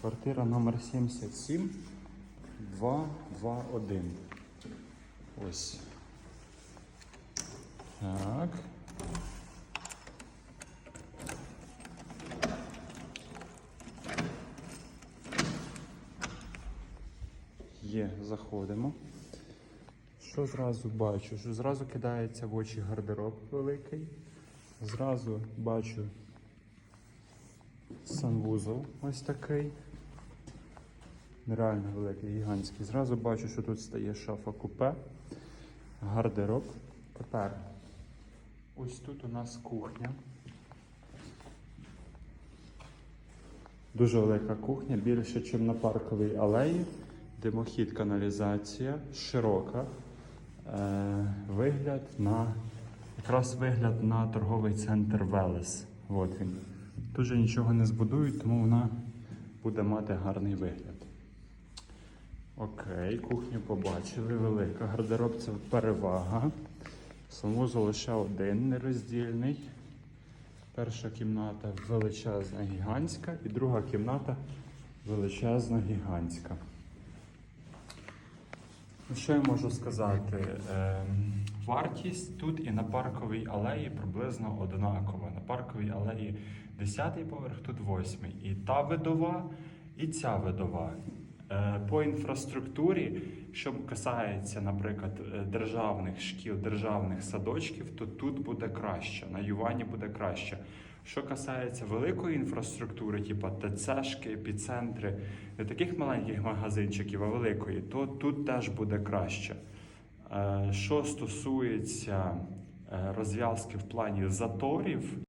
Квартира номер 77 221. Ось. Так. Є, заходимо. Що зразу бачу? Що зразу кидається в очі гардероб великий. Зразу бачу санвузол ось такий. Нереально великий, гігантський. Зразу бачу, що тут стає шафа купе, гардероб. Тепер ось тут у нас кухня. Дуже велика кухня, більше, ніж на парковій алеї. Димохід каналізація, широка. Е, вигляд на якраз вигляд на торговий центр Велес. От він. Тут же нічого не збудують, тому вона буде мати гарний вигляд. Окей, кухню побачили, велика. Гардероб це перевага. Санвузол лише один нероздільний. Перша кімната величезна, гігантська, і друга кімната величезна, гігантська. Ну, що я можу сказати? Вартість тут і на парковій алеї приблизно однакова. На парковій алеї 10-й поверх, тут 8-й. І та видова, і ця видова. Е, По інфраструктурі, що касається, наприклад, е, державних шкіл, державних садочків, то тут буде краще, на Ювані буде краще. Що касається великої інфраструктури, типу ТЦшки, епіцентри, не таких маленьких магазинчиків, а великої, то тут теж буде краще. Е, Що стосується е, розв'язки в плані заторів,